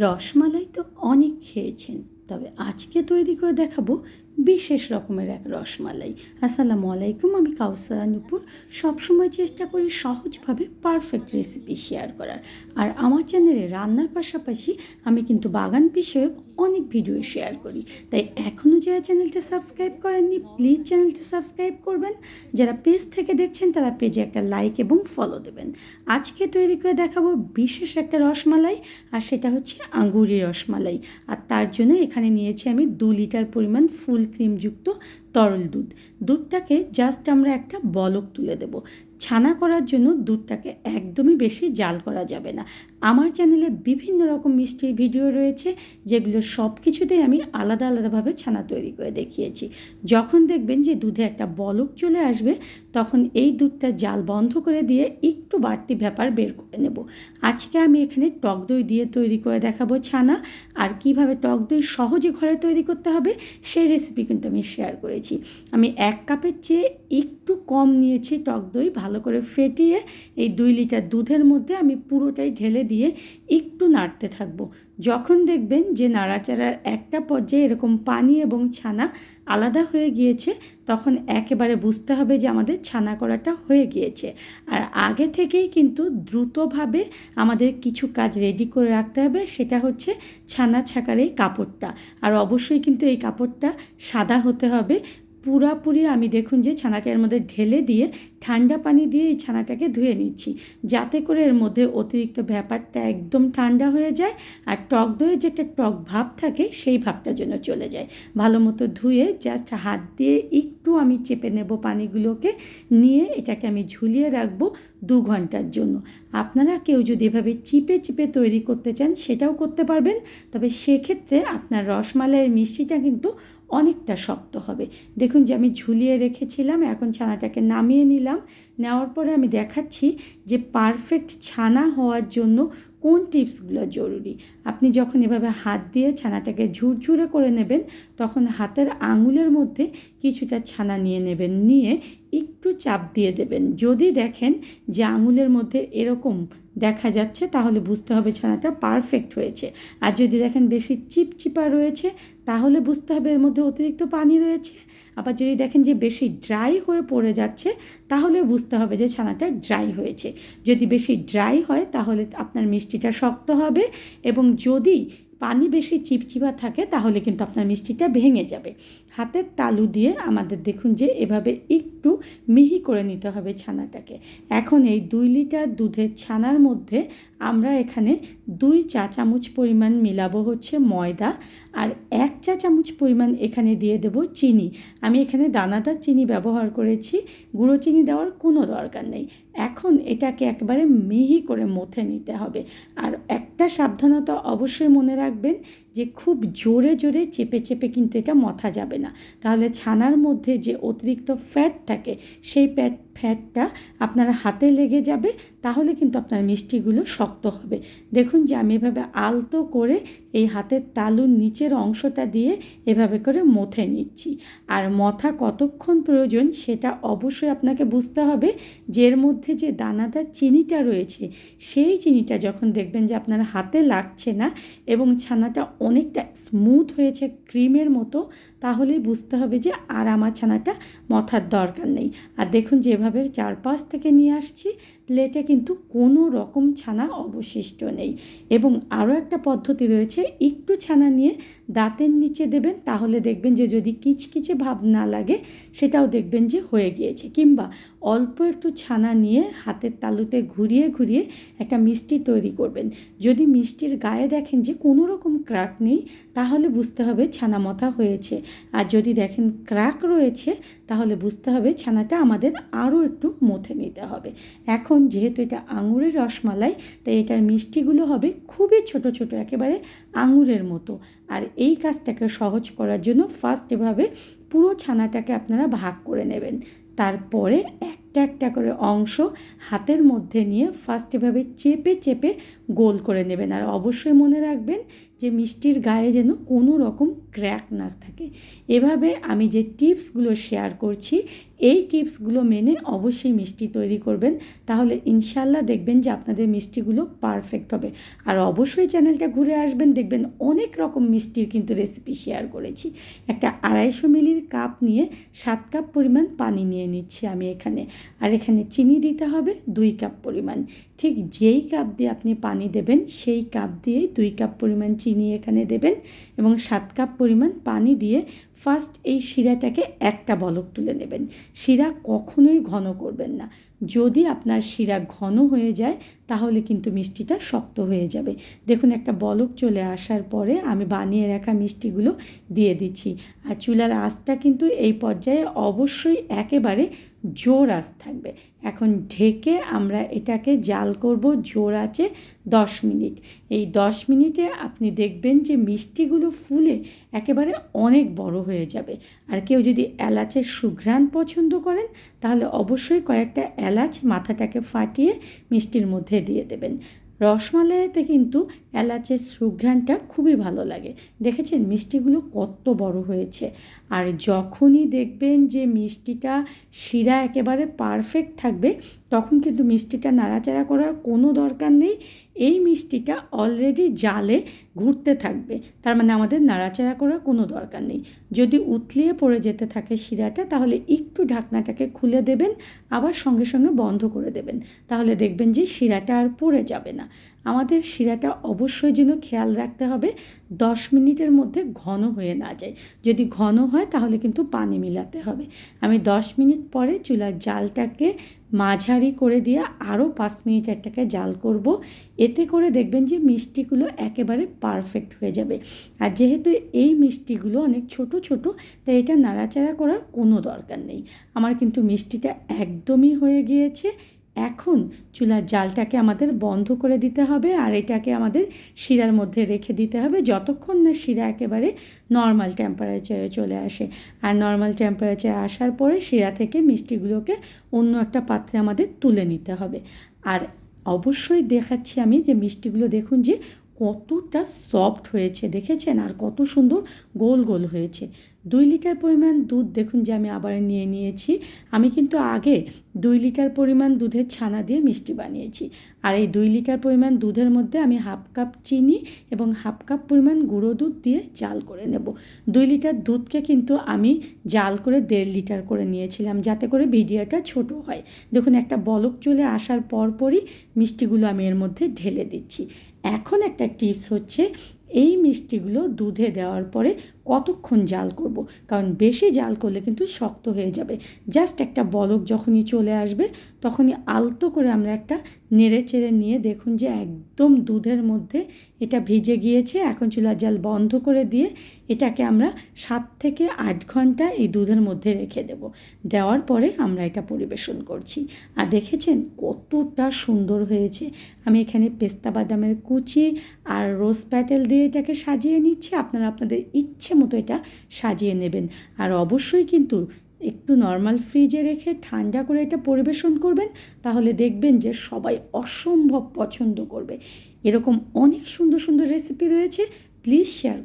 রসমালাই তো অনেক খেয়েছেন। তবে আজকে তৈরি করে দেখাবো বিশেষ রকমের এক রসমালাই। আসসালামু আলাইকুম, আমি কাউসারা নুপুর সবসময় চেষ্টা করি সহজভাবে পারফেক্ট রেসিপি শেয়ার করার। আর আমার চ্যানেলে রান্নার পাশাপাশি আমি কিন্তু বাগান বিষয়ক অনেক ভিডিও শেয়ার করি। তাই এখনও যারা চ্যানেলটা সাবস্ক্রাইব করেননি প্লিজ চ্যানেলটা সাবস্ক্রাইব করবেন। যারা পেজ থেকে দেখছেন, তারা পেজে একটা লাইক এবং ফলো দেবেন। আজকে তৈরি করে দেখাবো বিশেষ একটা রসমালাই, আর সেটা হচ্ছে আঙ্গুরি রসমালাই। আর তার জন্য এখানে নিয়েছি আমি দু লিটার পরিমাণ ফুল ক্রিমযুক্ত তরল দুধ। দুধটাকে জাস্ট আমরা একটা বলক তুলে দেব। ছানা করার জন্য দুধটাকে একদমই বেশি জাল করা যাবে না। আমার চ্যানেলে বিভিন্ন রকম মিষ্টির ভিডিও রয়েছে, যেগুলো সব কিছুতেই আমি আলাদা আলাদাভাবে ছানা তৈরি করে দেখিয়েছি। যখন দেখবেন যে দুধে একটা বলক চলে আসবে, তখন এই দুধটা জাল বন্ধ করে দিয়ে একটু বাড়তি ব্যাপার বের করে নেব। আজকে আমি এখানে টক দই দিয়ে তৈরি করে দেখাবো ছানা, আর কীভাবে টক দই সহজে ঘরে তৈরি করতে হবে, সেই রেসিপি কিন্তু আমি শেয়ার করেছি। আমি এক কাপের চেয়ে একটু কম নিয়েছি টক দই, ভালো করে ফেটিয়ে এই দুই লিটার দুধের মধ্যে আমি পুরোটাই ঢেলে দিয়ে একটু নাড়তে থাকব। যখন দেখবেন যে নাড়াচাড়ার একটা পর্যায়ে এরকম পানি এবং ছানা আলাদা হয়ে গিয়েছে, তখন একেবারে বুঝতে হবে যে আমাদের ছানা করাটা হয়ে গিয়েছে। আর আগে থেকেই কিন্তু দ্রুতভাবে আমাদের কিছু কাজ রেডি করে রাখতে হবে, সেটা হচ্ছে ছানা ছাকার এই কাপড়টা। আর অবশ্যই কিন্তু এই কাপড়টা সাদা হতে হবে পুরাপুরি আমি দেখুন যে ছানাটা এর মধ্যে ঢেলে দিয়ে, ঠান্ডা পানি দিয়ে এই ছানাটাকে ধুয়ে নিচ্ছি। যাতে করে এর মধ্যে অতিরিক্ত ব্যাপারটা একদম ঠান্ডা হয়ে যায় আর টক দইয়ের যে একটা টক ভাব থাকে, সেই ভাবটা যেন চলে যায়। ভালো মতো ধুয়ে জাস্ট হাত দিয়ে একটু আমি চেপে নেব পানিগুলোকে, নিয়ে এটাকে আমি ঝুলিয়ে রাখব দু ঘণ্টার জন্য। আপনারা কেউ যদি এভাবে চিপে চিপে তৈরি করতে চান, সেটাও করতে পারবেন। তবে সেক্ষেত্রে আপনার রসমালাইয়ের মিষ্টিটা কিন্তু অনেকটা শক্ত হবে। দেখুন যে আমি ঝুলিয়ে রেখেছিলাম, এখন ছানাটাকে নামিয়ে নিলাম। নেওয়ার পরে আমি দেখাচ্ছি যে পারফেক্ট ছানা হওয়ার জন্য কোন টিপসগুলো জরুরি। আপনি যখন এভাবে হাত দিয়ে ছানাটাকে ঝুরঝুরে করে নেবেন, তখন হাতের আঙুলের মধ্যে কিছুটা ছানা নিয়ে নেবেন। নিয়ে একটু চাপ দিয়ে দেবেন। যদি দেখেন যে আঙুলের মধ্যে এরকম দেখা যাচ্ছে, তাহলে বুঝতে হবে ছানাটা পারফেক্ট হয়েছে। আর যদি দেখেন বেশি চিপচিপা রয়েছে, তাহলে বুঝতে হবে এর মধ্যে অতিরিক্ত পানি রয়েছে। আবার যদি দেখেন যে বেশি ড্রাই হয়ে পড়ে যাচ্ছে, তাহলে বুঝতে হবে যে ছানাটা ড্রাই হয়েছে। যদি বেশি ড্রাই হয়, তাহলে আপনার মিষ্টিটা শক্ত হবে এবং যদি পানি বেশি চিপচিপা থাকে, তাহলে কিন্তু আপনার মিষ্টিটা ভেঙে যাবে। হাতের তালু দিয়ে আমাদের দেখুন যে এভাবে একটু মিহি করে নিতে হবে ছানাটাকে। এখন এই দুই লিটার দুধের ছানার মধ্যে আমরা এখানে দুই চা চামচ পরিমাণ মিলাবো হচ্ছে ময়দা আর এক চা চামচ পরিমাণ এখানে দিয়ে দেব চিনি। আমি এখানে দানাদার চিনি ব্যবহার করেছি, গুঁড়ো চিনি দেওয়ার কোনো দরকার নেই। এখন এটাকে একবারে মিহি করে মথে নিতে হবে। আর একটা সাবধানতা অবশ্যই মনে রাখবেন যে খুব জোরে জোরে চেপে চেপে কিন্তু এটা মথা যাবে না। তাহলে ছানার মধ্যে যে অতিরিক্ত ফ্যাট থাকে, সেই ফ্যাট ফ্যাটটা আপনার হাতে লেগে যাবে, তাহলে কিন্তু আপনার মিষ্টিগুলো শক্ত হবে। দেখুন যে আমি এভাবে আলতো করে এই হাতের তালুর নিচের অংশটা দিয়ে এভাবে করে মথে নিচ্ছি। আর মথা কতক্ষণ প্রয়োজন সেটা অবশ্যই আপনাকে বুঝতে হবে যে এর মধ্যে যে দানাদার চিনিটা রয়েছে, সেই চিনিটা যখন দেখবেন যে আপনার হাতে লাগছে না এবং ছানাটা অনেকটা স্মুথ হয়েছে ক্রিমের মতো, তাহলেই বুঝতে হবে যে আর আমার ছানাটা মথার দরকার নেই। আর দেখুন যেভাবে চারপাশ থেকে নিয়ে আসছি। প্লেটে কিন্তু কোনো রকম ছানা অবশিষ্ট নেই। এবং আরও একটা পদ্ধতি রয়েছে, একটু ছানা নিয়ে দাঁতের নিচে দেবেন, তাহলে দেখবেন যে যদি কিচকিচে ভাব না লাগে, সেটাও দেখবেন যে হয়ে গিয়েছে। কিংবা অল্প একটু ছানা নিয়ে হাতের তালুতে ঘুরিয়ে ঘুরিয়ে একটা মিষ্টি তৈরি করবেন। যদি মিষ্টির গায়ে দেখেন যে কোনো রকম ক্রাক নেই, তাহলে বুঝতে হবে ছানা মথা হয়েছে। আর যদি দেখেন ক্রাক রয়েছে, তাহলে বুঝতে হবে ছানাটা আমাদের আরও একটু মথে নিতে হবে। এখন যেহেতু এটা আঙুরের রসমালাই, তাই এটার মিষ্টিগুলো হবে খুবই ছোট ছোট, একেবারে আঙুরের মতো। আর এই কাজটাকে সহজ করার জন্য ফার্স্ট এভাবে পুরো ছানাটাকে আপনারা ভাগ করে নেবেন। তারপরে একটা একটা করে অংশ হাতের মধ্যে নিয়ে ফার্স্ট এভাবে চেপে চেপে গোল করে নেবেন। আর অবশ্যই মনে রাখবেন যে মিষ্টির গায়ে যেন কোনো রকম ক্র্যাক না থাকে। এভাবে আমি যে টিপসগুলো শেয়ার করছি, এই টিপসগুলো মেনে অবশ্যই মিষ্টি তৈরি করবেন। তাহলে ইনশাল্লাহ দেখবেন যে আপনাদের মিষ্টিগুলো পারফেক্ট হবে। আর অবশ্যই চ্যানেলটা ঘুরে আসবেন, দেখবেন অনেক রকম মিষ্টির কিন্তু রেসিপি শেয়ার করেছি। একটা আড়াইশো মিলির কাপ নিয়ে সাত কাপ পরিমাণ পানি নিয়ে নিচ্ছি আমি এখানে। আর এখানে চিনি দিতে হবে দুই কাপ পরিমাণ। ঠিক যেই কাপ দিয়ে আপনি পানি দেবেন, সেই কাপ দিয়ে দুই কাপ পরিমাণ চিনি এখানে দেবেন এবং সাত কাপ পরিমাণ পানি দিয়ে ফার্স্ট এই শিরাটাকে একটা বলক তুলে নেবেন। শিরা কখনোই ঘন করবেন না। যদি আপনার শিরা ঘন হয়ে যায়, তাহলে কিন্তু মিষ্টিটা শক্ত হয়ে যাবে। দেখুন, একটা বলক চলে আসার পরে আমি বানিয়ে রাখা মিষ্টিগুলো দিয়ে দিচ্ছি। আর চুলার আঁচটা কিন্তু এই পর্যায়ে অবশ্যই একেবারে জোর আঁচ থাকবে। এখন ঢেকে আমরা এটাকে জাল করব জোর আছে দশ মিনিট। এই দশ মিনিটে আপনি দেখবেন যে মিষ্টিগুলো ফুলে একেবারে অনেক বড় হয়ে যাবে। আর কেউ যদি এলাচের সুঘ্রাণ পছন্দ করেন, তাহলে অবশ্যই কয়েকটা এলাচ মাথাটাকে ফাটিয়ে মিষ্টির মধ্যে দিয়ে দেবেন। রসমালাইতে কিন্তু এলাচের সুঘ্রাণটা খুবই ভালো লাগে। দেখেছেন মিষ্টিগুলো কত বড় হয়েছে। আর যখনই দেখবেন যে মিষ্টিটা শিরা একেবারে পারফেক্ট থাকবে, তখন কিন্তু মিষ্টিটা নাড়াচাড়া করার কোনো দরকার নেই। এই মিষ্টিটা অলরেডি জালে ঘুরতে থাকবে। তার মানে আমাদের নাড়াচাড়া করার কোনো দরকার নেই। যদি উতলিয়ে পড়ে যেতে থাকে শিরাটা, তাহলে একটু ঢাকনাটাকে খুলে দেবেন, আবার সঙ্গে সঙ্গে বন্ধ করে দেবেন। তাহলে দেখবেন যে শিরাটা আর পড়ে যাবে না। আমাদের শিরাটা অবশ্যই যেন খেয়াল রাখতে হবে, দশ মিনিটের মধ্যে ঘন হয়ে না যায়। যদি ঘন হয়, তাহলে কিন্তু পানি মিলাতে হবে। আমি দশ মিনিট পরে চুলার জালটাকে মাঝারি করে দিয়ে আরও পাঁচ মিনিট একটাকে জাল করব। এতে করে দেখবেন যে মিষ্টিগুলো একেবারে পারফেক্ট হয়ে যাবে। আর যেহেতু এই মিষ্টিগুলো অনেক ছোট ছোট, তাই এটা নাড়াচাড়া করার কোনো দরকার নেই। আমার কিন্তু মিষ্টিটা একদমই হয়ে গিয়েছে। এখন চুলার জালটাকে আমাদের বন্ধ করে দিতে হবে আর এটাকে আমাদের শিরার মধ্যে রেখে দিতে হবে যতক্ষণ না শিরা একেবারে নর্মাল টেম্পারেচারে চলে আসে। আর নর্মাল টেম্পারেচারে আসার পরে শিরা থেকে মিষ্টিগুলোকে অন্য একটা পাত্রে আমাদের তুলে নিতে হবে। আর অবশ্যই দেখাচ্ছি আমি যে মিষ্টিগুলো দেখুন যে কতটা সফট হয়েছে, দেখেছেন? আর কত সুন্দর গোল গোল হয়েছে। দুই লিটার পরিমাণ দুধ দেখুন যে আমি আবার নিয়ে নিয়েছি। আমি কিন্তু আগে দুই লিটার পরিমাণ দুধের ছানা দিয়ে মিষ্টি বানিয়েছি। আর এই দুই লিটার পরিমাণ দুধের মধ্যে আমি হাফ কাপ চিনি এবং হাফ কাপ পরিমাণ গুঁড়ো দুধ দিয়ে জাল করে নেব। দুই লিটার দুধকে কিন্তু আমি জাল করে দেড় লিটার করে নিয়েছিলাম যাতে করে ভিডিওটা ছোট হয়। দেখুন, একটা বলক চলে আসার পরপরই মিষ্টিগুলো আমি এর মধ্যে ঢেলে দিচ্ছি। এখন একটা টিপস হচ্ছে এই মিষ্টিগুলো দুধে দেওয়ার পরে কতক্ষণ জাল করব। কারণ বেশি জাল করলে কিন্তু শক্ত হয়ে যাবে। জাস্ট একটা বলক যখনই চলে আসবে, তখনই আলতো করে আমরা একটা নেড়ে চেড়ে নিয়ে দেখুন যে একদম দুধের মধ্যে এটা ভিজে গিয়েছে। এখন চুলার জাল বন্ধ করে দিয়ে এটাকে আমরা সাত থেকে আট ঘণ্টা এই দুধের মধ্যে রেখে দেব। দেওয়ার পরে আমরা এটা পরিবেশন করছি। আর দেখেছেন কতটা সুন্দর হয়েছে। আমি এখানে পেস্তা বাদামের কুচি আর রোজ প্যাটেল দিয়ে এটাকে সাজিয়ে নিচ্ছি। আপনারা আপনাদের ইচ্ছে মতো এটা সাজিয়ে নেবেন। আর অবশ্যই কিন্তু একটু নর্মাল ফ্রিজে রেখে ঠান্ডা করে এটা পরিবেশন করবেন, তাহলে দেখবেন যে সবাই অসম্ভব পছন্দ করবে। এরকম অনেক সুন্দর সুন্দর রেসিপি রয়েছে প্লিজ শেয়ার